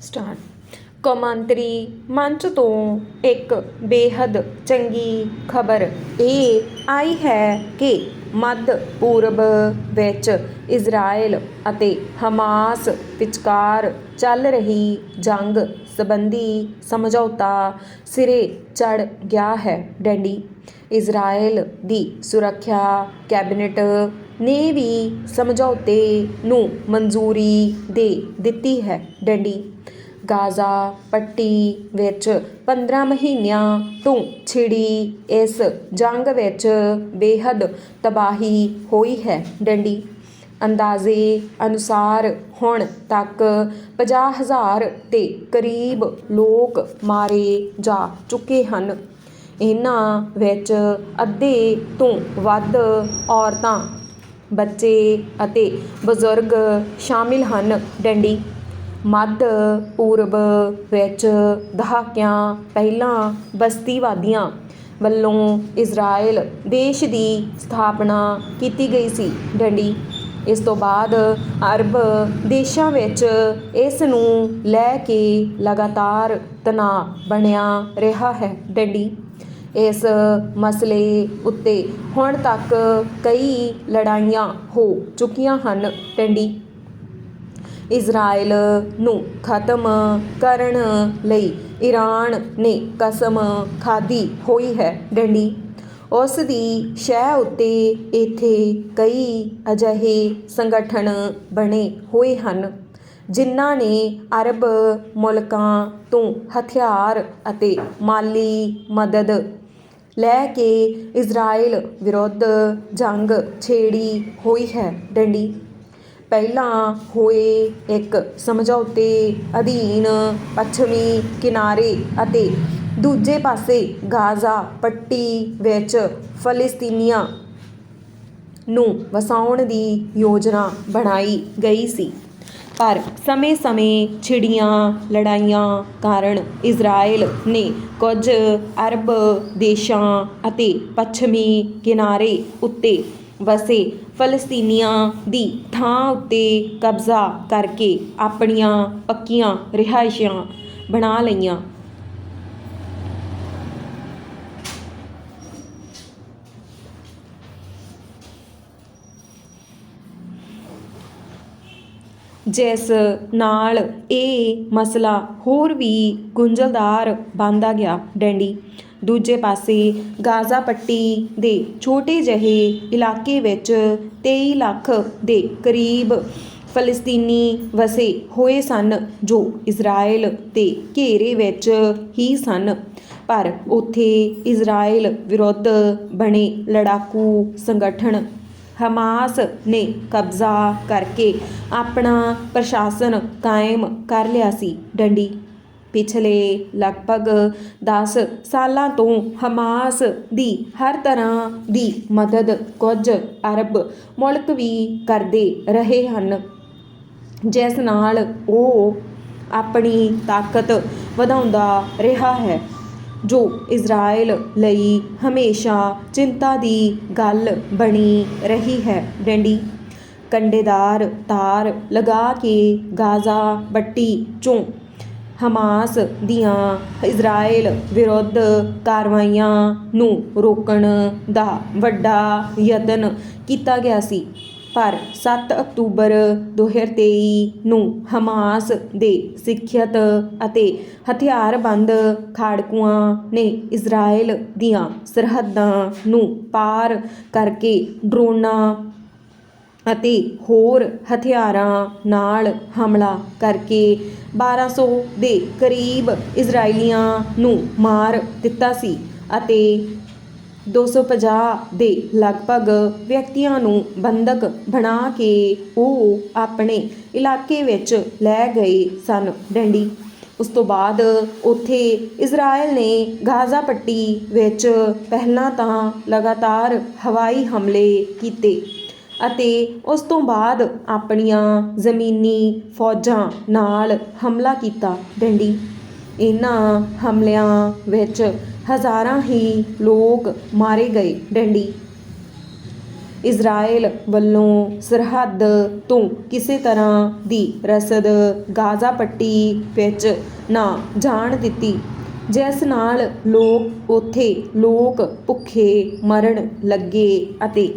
Star ਕੌਮਾਂਤਰੀ ਮੰਚ ਤੋਂ ਇੱਕ ਬੇਹੱਦ ਚੰਗੀ ਖਬਰ ਇਹ ਆਈ ਹੈ ਕਿ ਮੱਧ ਪੂਰਬ ਵਿੱਚ ਇਜ਼ਰਾਈਲ ਅਤੇ ਹਮਾਸ ਵਿਚਕਾਰ ਚੱਲ ਰਹੀ ਜੰਗ ਸੰਬੰਧੀ ਸਮਝੌਤਾ ਸਿਰੇ ਚੜ ਗਿਆ ਹੈ। ਡੈਂਡੀ ਇਜ਼ਰਾਈਲ ਦੀ ਸੁਰੱਖਿਆ ਕੈਬਨਿਟ ਨੇ ਵੀ ਸਮਝੌਤੇ ਨੂੰ ਮਨਜ਼ੂਰੀ ਦੇ ਦਿੱਤੀ ਹੈ ਡੰਡੀ। ਗਾਜ਼ਾ ਪੱਟੀ ਵਿੱਚ 15 ਮਹੀਨਿਆਂ ਤੋਂ ਛਿੜੀ ਇਸ ਜੰਗ ਵਿੱਚ ਬੇਹੱਦ ਤਬਾਹੀ ਹੋਈ ਹੈ ਡੰਡੀ। ਅੰਦਾਜ਼ੇ ਅਨੁਸਾਰ ਹੁਣ ਤੱਕ 50000 ਦੇ ਕਰੀਬ ਲੋਕ ਮਾਰੇ ਜਾ ਚੁੱਕੇ ਹਨ। ਇਹਨਾਂ ਵਿੱਚ ਅੱਧੇ ਤੋਂ ਵੱਧ ਔਰਤਾਂ ਬੱਚੇ ਅਤੇ ਬਜ਼ੁਰਗ ਸ਼ਾਮਿਲ ਹਨ। ਡੰਡੀ, ਮੱਧ ਪੂਰਬ ਵਿੱਚ ਦਹਾਕਿਆਂ ਪਹਿਲਾਂ ਬਸਤੀਵਾਦੀਆਂ ਵੱਲੋਂ ਇਜ਼ਰਾਈਲ ਦੇਸ਼ ਦੀ ਸਥਾਪਨਾ ਕੀਤੀ ਗਈ ਸੀ। ਡੰਡੀ, ਇਸ ਤੋਂ ਬਾਅਦ ਅਰਬ ਦੇਸ਼ਾਂ ਵਿੱਚ ਇਸ ਨੂੰ ਲੈ ਕੇ ਲਗਾਤਾਰ ਤਣਾਅ ਬਣਿਆ ਰਿਹਾ ਹੈ। ਡੰਡੀ ਇਸ ਮਸਲੇ ਉੱਤੇ ਹੁਣ ਤੱਕ ਕਈ ਲੜਾਈਆਂ ਹੋ ਚੁੱਕੀਆਂ ਹਨ ਡੰਡੀ ਇਜ਼ਰਾਈਲ ਨੂੰ ਖਤਮ ਕਰਨ ਲਈ ਈਰਾਨ ਨੇ ਕਸਮ ਖਾਧੀ ਹੋਈ ਹੈ ਡੰਡੀ ਉਸ ਦੀ ਸ਼ਹਿ ਉੱਤੇ ਇੱਥੇ ਕਈ ਅਜਿਹੇ ਸੰਗਠਨ ਬਣੇ ਹੋਏ ਹਨ, ਜਿਨ੍ਹਾਂ ਨੇ ਅਰਬ ਮੁਲਕਾਂ ਤੋਂ ਹਥਿਆਰ ਅਤੇ ਮਾਲੀ ਮਦਦ ਲੈ ਕੇ ਇਜ਼ਰਾਈਲ ਵਿਰੁੱਧ ਜੰਗ ਛੇੜੀ ਹੋਈ ਹੈ ਡੰਡੀ। ਪਹਿਲਾਂ ਹੋਏ ਇੱਕ ਸਮਝੌਤੇ ਅਧੀਨ ਪੱਛਮੀ ਕਿਨਾਰੇ ਅਤੇ ਦੂਜੇ ਪਾਸੇ ਗਾਜ਼ਾ ਪੱਟੀ ਵਿੱਚ ਫਲਸਤੀਨੀਆਂ ਨੂੰ ਵਸਾਉਣ ਦੀ ਯੋਜਨਾ ਬਣਾਈ ਗਈ ਸੀ। ਪਰ ਸਮੇਂ-ਸਮੇਂ ਛਿੜੀਆਂ ਲੜਾਈਆਂ ਕਾਰਨ ਇਜ਼ਰਾਈਲ ਨੇ ਕੁਝ ਅਰਬ ਦੇਸ਼ਾਂ ਅਤੇ ਪੱਛਮੀ ਕਿਨਾਰੇ ਉੱਤੇ ਵਸੇ ਫਲਸਤੀਨੀਆਂ ਦੀ ਥਾਂ ਉੱਤੇ ਕਬਜ਼ਾ ਕਰਕੇ ਆਪਣੀਆਂ ਪੱਕੀਆਂ ਰਿਹਾਇਸ਼ਾਂ ਬਣਾ ਲਈਆਂ। ਜਿਸ ਨਾਲ ਇਹ ਮਸਲਾ ਹੋਰ ਵੀ ਗੁੰਝਲਦਾਰ ਬਣਦਾ ਗਿਆ ਡੈਂਡੀ। ਦੂਜੇ ਪਾਸੇ ਗਾਜ਼ਾ ਪੱਟੀ ਦੇ ਛੋਟੇ ਜਿਹੇ ਇਲਾਕੇ ਵਿੱਚ 23 ਲੱਖ ਦੇ ਕਰੀਬ ਫਲਸਤੀਨੀ ਵਸੇ ਹੋਏ ਸਨ, ਜੋ ਇਜ਼ਰਾਈਲ ਦੇ ਘੇਰੇ ਵਿੱਚ ਹੀ ਸਨ। ਪਰ ਉੱਥੇ ਇਜ਼ਰਾਈਲ ਵਿਰੁੱਧ ਬਣੇ ਲੜਾਕੂ ਸੰਗਠਨ ਹਮਾਸ ਨੇ ਕਬਜ਼ਾ ਕਰਕੇ ਆਪਣਾ ਪ੍ਰਸ਼ਾਸਨ ਕਾਇਮ ਕਰ ਲਿਆ ਸੀ। ਡੰਡੀ ਪਿਛਲੇ ਲਗਭਗ 10 ਸਾਲਾਂ ਤੋਂ ਹਮਾਸ ਦੀ ਹਰ ਤਰ੍ਹਾਂ ਦੀ ਮਦਦ ਕੁਝ ਅਰਬ ਮੁਲਕ ਵੀ ਕਰਦੇ ਰਹੇ ਹਨ। ਜਿਸ ਨਾਲ ਉਹ ਆਪਣੀ ਤਾਕਤ ਵਧਾਉਂਦਾ ਰਿਹਾ ਹੈ। ਜੋ ਇਜ਼ਰਾਈਲ ਲਈ ਹਮੇਸ਼ਾ ਚਿੰਤਾ ਦੀ ਗੱਲ ਬਣੀ ਰਹੀ ਹੈ। ਡੰਡੀ, ਕੰਡੇਦਾਰ ਤਾਰ ਲਗਾ ਕੇ ਗਾਜ਼ਾ ਬੱਟੀ ਚੋਂ ਹਮਾਸ ਦੀਆਂ ਇਜ਼ਰਾਈਲ ਵਿਰੁੱਧ ਕਾਰਵਾਈਆਂ ਨੂੰ ਰੋਕਣ ਦਾ ਵੱਡਾ ਯਤਨ ਕੀਤਾ ਗਿਆ ਸੀ। ਪਰ 7 ਅਕਤੂਬਰ 2023 ਨੂੰ ਹਮਾਸ ਦੇ ਸਿੱਖਿਅਤ ਅਤੇ ਹਥਿਆਰਬੰਦ ਖਾੜਕੂਆਂ ਨੇ ਇਜ਼ਰਾਈਲ ਦੀਆਂ ਸਰਹੱਦਾਂ ਨੂੰ ਪਾਰ ਕਰਕੇ ਡਰੋਨਾਂ ਅਤੇ ਹੋਰ ਹਥਿਆਰਾਂ ਨਾਲ ਹਮਲਾ ਕਰਕੇ 1200 ਦੇ ਕਰੀਬ ਇਜ਼ਰਾਈਲੀਆਂ ਨੂੰ ਮਾਰ ਦਿੱਤਾ ਸੀ ਅਤੇ 250 ਦੇ ਲਗਭਗ ਵਿਅਕਤੀਆਂ ਨੂੰ ਬੰਦਕ ਬਣਾ ਕੇ ਉਹ ਆਪਣੇ ਇਲਾਕੇ ਵਿੱਚ ਲੈ ਗਏ ਸਨ ਡੰਡੀ। ਉਸ ਤੋਂ ਬਾਅਦ ਉੱਥੇ ਇਜ਼ਰਾਈਲ ਨੇ ਗਾਜ਼ਾ ਪੱਟੀ ਵਿੱਚ ਪਹਿਲਾਂ ਤਾਂ ਲਗਾਤਾਰ ਹਵਾਈ ਹਮਲੇ ਕੀਤੇ ਅਤੇ ਉਸ ਤੋਂ ਬਾਅਦ ਆਪਣੀਆਂ ਜ਼ਮੀਨੀ ਫੌਜਾਂ ਨਾਲ ਹਮਲਾ ਕੀਤਾ ਡੰਡੀ। ਇਹਨਾਂ ਹਮਲਿਆਂ ਵਿੱਚ ਹਜ਼ਾਰਾਂ ਹੀ ਲੋਕ ਮਾਰੇ ਗਏ। ਡੰਡੀ। ਇਜ਼ਰਾਈਲ ਵੱਲੋਂ ਸਰਹੱਦ ਤੋਂ ਕਿਸੇ ਤਰ੍ਹਾਂ ਦੀ ਰਸਦ ਗਾਜ਼ਾ ਪੱਟੀ ਵਿੱਚ ਨਾ ਜਾਣ ਦਿੱਤੀ, ਜਿਸ ਨਾਲ ਲੋਕ ਉੱਥੇ ਲੋਕ ਭੁੱਖੇ ਮਰਨ ਲੱਗੇ ਅਤੇ